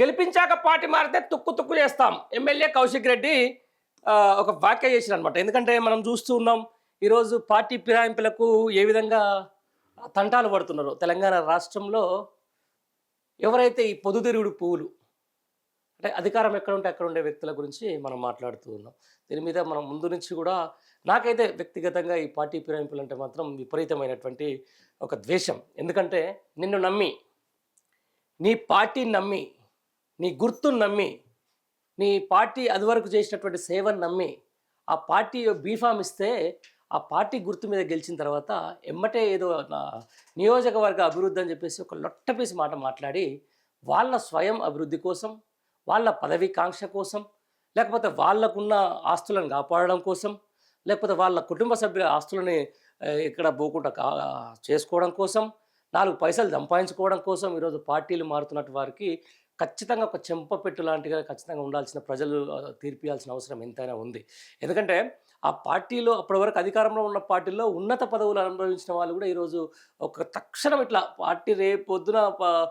గెలిపించాక party మారితే తుక్కు తుక్కు చేస్తాం. ఎమ్మెల్యే కౌశిక్ రెడ్డి ఒక వ్యాఖ్య చేసిన అనమాట ఎందుకంటే మనం చూస్తూ ఉన్నాం ఈరోజు పార్టీ ఫిరాయింపులకు ఏ విధంగా తంటాలు పడుతున్నారో. తెలంగాణ రాష్ట్రంలో ఎవరైతే ఈ పొద్దుతిరుగుడు పువ్వులు అంటే అధికారం ఎక్కడ ఉంటే అక్కడ ఉండే వ్యక్తుల గురించి మనం మాట్లాడుతూ ఉన్నాం. దీని మీద మనం ముందు నుంచి కూడా నాకైతే వ్యక్తిగతంగా ఈ పార్టీ ఫిరాయింపులు అంటే మాత్రం విపరీతమైనటువంటి ఒక ద్వేషం. ఎందుకంటే నిన్ను నమ్మి నీ పార్టీని నమ్మి నీ గుర్తును నమ్మి నీ పార్టీ అదివరకు చేసినటువంటి సేవను నమ్మి ఆ పార్టీ బీఫామ్ ఇస్తే ఆ పార్టీ గుర్తు మీద గెలిచిన తర్వాత ఎమ్మటే ఏదో నియోజకవర్గ అభివృద్ధి అని చెప్పేసి ఒక లొట్టపీసి మాట మాట్లాడి వాళ్ళ స్వయం అభివృద్ధి కోసం వాళ్ళ పదవి కాంక్ష కోసం లేకపోతే వాళ్ళకున్న ఆస్తులను కాపాడడం కోసం లేకపోతే వాళ్ళ కుటుంబ సభ్యుల ఆస్తులని ఇక్కడ పోకుండా కా చేసుకోవడం కోసం నాలుగు పైసలు సంపాదించుకోవడం కోసం ఈరోజు పార్టీలు మారుతున్నట్టు వారికి ఖచ్చితంగా ఒక చెంపపెట్టు లాంటిగా ఖచ్చితంగా ఉండాల్సిన ప్రజలు తీర్పియాల్సిన అవసరం ఎంతైనా ఉంది. ఎందుకంటే ఆ పార్టీలో అప్పటి వరకు అధికారంలో ఉన్న పార్టీలో ఉన్నత పదవులు అనుభవించిన వాళ్ళు కూడా ఈరోజు ఒక తక్షణం ఇట్లా పార్టీ రేపు పొద్దున ప-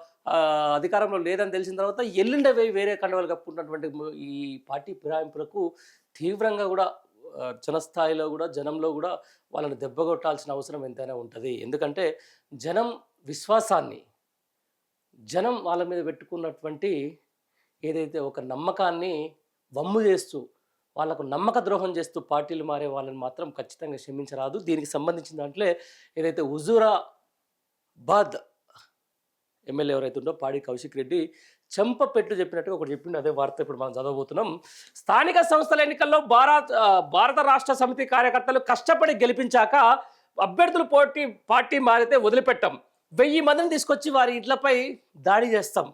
అధికారంలో లేదని తెలిసిన తర్వాత ఎల్లుండే వేరే కండవాలు కప్పుకున్నటువంటి ఈ పార్టీ ఫిరాయింపులకు తీవ్రంగా కూడా జనస్థాయిలో కూడా జనంలో కూడా వాళ్ళని దెబ్బకొట్టాల్సిన అవసరం ఎంతైనా ఉంటుంది. ఎందుకంటే జనం విశ్వాసాన్ని జనం వాళ్ళ మీద పెట్టుకున్నటువంటి ఏదైతే ఒక నమ్మకాన్ని వమ్ము చేస్తూ వాళ్ళకు నమ్మక ద్రోహం చేస్తూ పార్టీలు మారే వాళ్ళని మాత్రం ఖచ్చితంగా క్షమించరాదు. దీనికి సంబంధించిన దాంట్లో ఏదైతే హుజూరాబాద్ ఎమ్మెల్యే ఎవరైతే ఉందో పాడి కౌశిక్ రెడ్డి చెంప పెట్టు చెప్పినట్టుగా ఒకటి చెప్పిండు. అదే వార్త ఇప్పుడు మనం చదవబోతున్నాం. స్థానిక సంస్థల ఎన్నికల్లో భారత భారత రాష్ట్ర సమితి కార్యకర్తలు కష్టపడి గెలిపించాక అభ్యర్థులు పోటీ పార్టీ మారితే వదిలిపెట్టాం. వెయ్యి మందిని తీసుకొచ్చి వారి ఇంట్లపై దాడి చేస్తాం.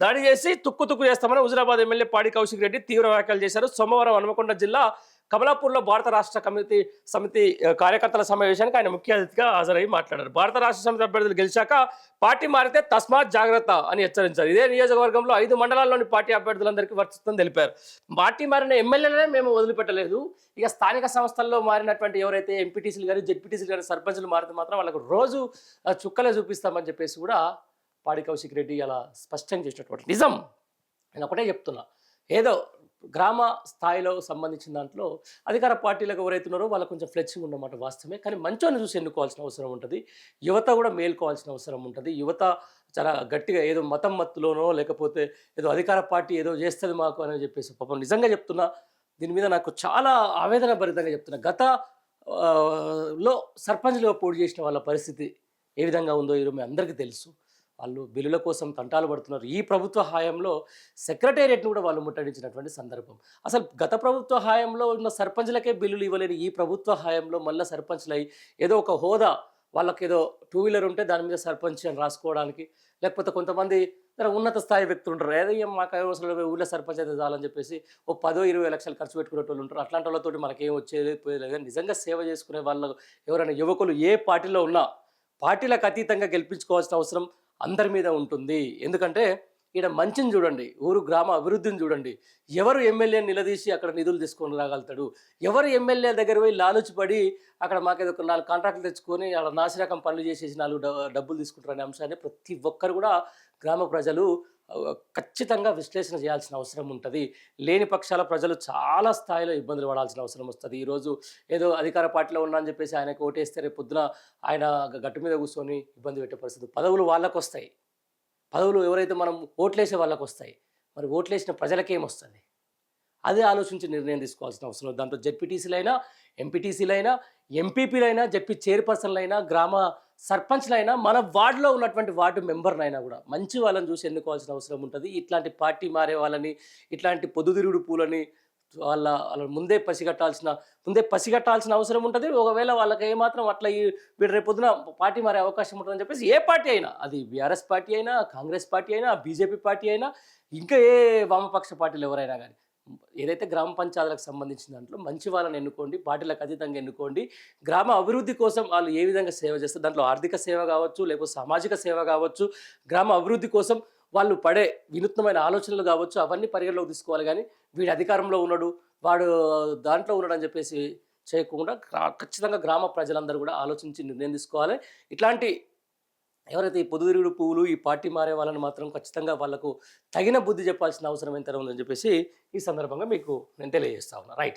దాడి చేసి తుక్కు తుక్కు చేస్తామని హుజరాబాద్ ఎమ్మెల్యే పాడి కౌశిక్ రెడ్డి తీవ్ర వ్యాఖ్యలు చేశారు. సోమవారం హనుమకొండ జిల్లా కమలాపూర్లో భారత రాష్ట్ర కమిటీ సమితి కార్యకర్తల సమావేశానికి ఆయన ముఖ్య అతిథిగా హాజరై మాట్లాడారు. భారత రాష్ట్ర సమితి అభ్యర్థులు గెలిచాక పార్టీ మారితే తస్మాత్ జాగ్రత్త అని హెచ్చరించారు. ఇదే నియోజకవర్గంలో ఐదు మండలాల్లోని పార్టీ అభ్యర్థులందరికీ వర్తిస్తుందని తెలిపారు. పార్టీ మారిన ఎమ్మెల్యేలనే మేము వదిలిపెట్టలేదు. ఇక స్థానిక సంస్థల్లో మారినటువంటి ఎవరైతే ఎంపీటీసీలు కానీ జెడ్పీటీసీలు కానీ సర్పంచులు మారితే మాత్రం వాళ్ళకు రోజు చుక్కలే చూపిస్తామని చెప్పేసి కూడా పాడి కౌశిక్ రెడ్డి అలా స్పష్టం చేసినటువంటి నిజం. నేను ఒకటే చెప్తున్నా. ఏదో గ్రామ స్థాయిలో సంబంధించిన దాంట్లో అధికార పార్టీలకు ఎవరైతున్నారో వాళ్ళకు కొంచెం ఫ్లెక్సింగ్ ఉన్నమాట వాస్తవమే. కానీ మంచోని చూసి ఎన్నుకోవాల్సిన అవసరం ఉంటుంది. యువత కూడా మేల్కోవాల్సిన అవసరం ఉంటుంది. యువత చాలా గట్టిగా ఏదో మతం మత్తులోనో లేకపోతే ఏదో అధికార పార్టీ ఏదో చేస్తుంది మాకు అని చెప్పేసి పాపం నిజంగా చెప్తున్నా దీని మీద నాకు చాలా ఆవేదన భరితంగా చెప్తున్నా. గత లో సర్పంచ్లుగా పోటీ చేసిన వాళ్ళ పరిస్థితి ఏ విధంగా ఉందో ఈరోజు మీ అందరికీ తెలుసు. వాళ్ళు బిల్లుల కోసం తంటాలు పడుతున్నారు. ఈ ప్రభుత్వ హాయంలో సెక్రటేరియట్ను కూడా వాళ్ళు ముట్టడించినటువంటి సందర్భం. అసలు గత ప్రభుత్వ హాయంలో ఉన్న సర్పంచ్లకే బిల్లులు ఇవ్వలేని ఈ ప్రభుత్వ హాయంలో మళ్ళీ సర్పంచ్లై ఏదో ఒక హోదా వాళ్ళకి ఏదో టూ వీలర్ ఉంటే దాని మీద సర్పంచ్ అని రాసుకోవడానికి లేకపోతే కొంతమంది ఉన్నత స్థాయి వ్యక్తులు ఉంటారు. ఏదో మాకు అవసరం ఊళ్ళో సర్పంచ్ అయితే చాలని చెప్పేసి ఓ పదో ఇరవై లక్షలు ఖర్చు పెట్టుకునేటోళ్ళు ఉంటారు. అట్లాంటి వాళ్ళతోటి మనకేం వచ్చేది పోయేది కానీ నిజంగా సేవ చేసుకునే వాళ్ళు ఎవరైనా యువకులు ఏ పార్టీలో ఉన్నా పార్టీలకు అతీతంగా గెలిపించుకోవాల్సిన అవసరం అందరి మీద ఉంటుంది. ఎందుకంటే ఇక్కడ మంచిని చూడండి ఊరు గ్రామ అభివృద్ధిని చూడండి. ఎవరు ఎమ్మెల్యే నిలదీసి అక్కడ నిధులు తీసుకొని రాగలుగుతాడు? ఎవరు ఎమ్మెల్యే దగ్గర పోయి లాలుచిపడి అక్కడ మాకేదో ఒక నాలుగు కాంట్రాక్ట్లు తెచ్చుకొని అక్కడ నాసిరకం పనులు చేసేసి నాలుగు డ- డబ్బులు తీసుకుంటారనే అంశాన్ని ప్రతి ఒక్కరు కూడా గ్రామ ప్రజలు ఖచ్చితంగా విశ్లేషణ చేయాల్సిన అవసరం ఉంటుంది. లేని పక్షాల ప్రజలు చాలా స్థాయిలో ఇబ్బందులు పడాల్సిన అవసరం వస్తుంది. ఈరోజు ఏదో అధికార పార్టీలో ఉన్నా అని చెప్పేసి ఆయనకు ఓటేస్తే రేపు పొద్దున ఆయన గట్టు మీద కూర్చొని ఇబ్బంది పెట్టే పరిస్థితి పదవులు వాళ్ళకు వస్తాయి పదవులు ఎవరైతే మనం ఓట్లేసే వాళ్ళకు వస్తాయి మరి ఓట్లేసిన ప్రజలకేం వస్తుంది అదే ఆలోచించి నిర్ణయం తీసుకోవాల్సిన అవసరం దాంట్లో జెడ్పీటీసీలైనా ఎంపీటీసీలైనా ఎంపీపీలైనా జెడ్పీ చైర్పర్సన్లైనా గ్రామ సర్పంచ్లైనా మన వార్డులో ఉన్నటువంటి వార్డు మెంబర్నైనా కూడా మంచి వాళ్ళని చూసి ఎన్నుకోవాల్సిన అవసరం ఉంటుంది. ఇట్లాంటి పార్టీ మారే వాళ్ళని ఇట్లాంటి పొద్దుతిరుగుడు పూలని వాళ్ళ వాళ్ళ ముందే పసిగట్టాల్సిన ముందే పసిగట్టాల్సిన అవసరం ఉంటుంది. ఒకవేళ వాళ్ళకి ఏమాత్రం అట్లా ఈ వీడు రేపు పొద్దున పార్టీ మారే అవకాశం ఉంటుందని చెప్పేసి ఏ పార్టీ అయినా అది బీఆర్ఎస్ పార్టీ అయినా కాంగ్రెస్ పార్టీ అయినా బీజేపీ పార్టీ అయినా ఇంకా ఏ వామపక్ష పార్టీలు ఎవరైనా కానీ ఏదైతే గ్రామ పంచాయతీలకు సంబంధించిన దాంట్లో మంచి వాళ్ళని ఎన్నుకోండి పార్టీలకు అతీతంగా ఎన్నుకోండి గ్రామ అభివృద్ధి కోసం వాళ్ళు ఏ విధంగా సేవ చేస్తారు దాంట్లో ఆర్థిక సేవ కావచ్చు లేకపోతే సామాజిక సేవ కావచ్చు గ్రామ అభివృద్ధి కోసం వాళ్ళు పడే వినూత్నమైన ఆలోచనలు కావచ్చు అవన్నీ పరిగణలోకి తీసుకోవాలి. కానీ వీడు అధికారంలో ఉన్నాడు వాడు దాంట్లో ఉన్నాడు అని చెప్పేసి చేయకుండా ఖచ్చితంగా గ్రామ ప్రజలందరూ కూడా ఆలోచించి నిర్ణయం తీసుకోవాలి. ఇట్లాంటి ఎవరైతే ఈ పొదుగురుడు పువ్వులు ఈ పార్టీ మారే వాళ్ళని మాత్రం ఖచ్చితంగా వాళ్ళకు తగిన బుద్ధి చెప్పాల్సిన అవసరం ఎంత ఉందని చెప్పేసి ఈ సందర్భంగా మీకు నేను తెలియజేస్తా ఉన్నా. రైట్.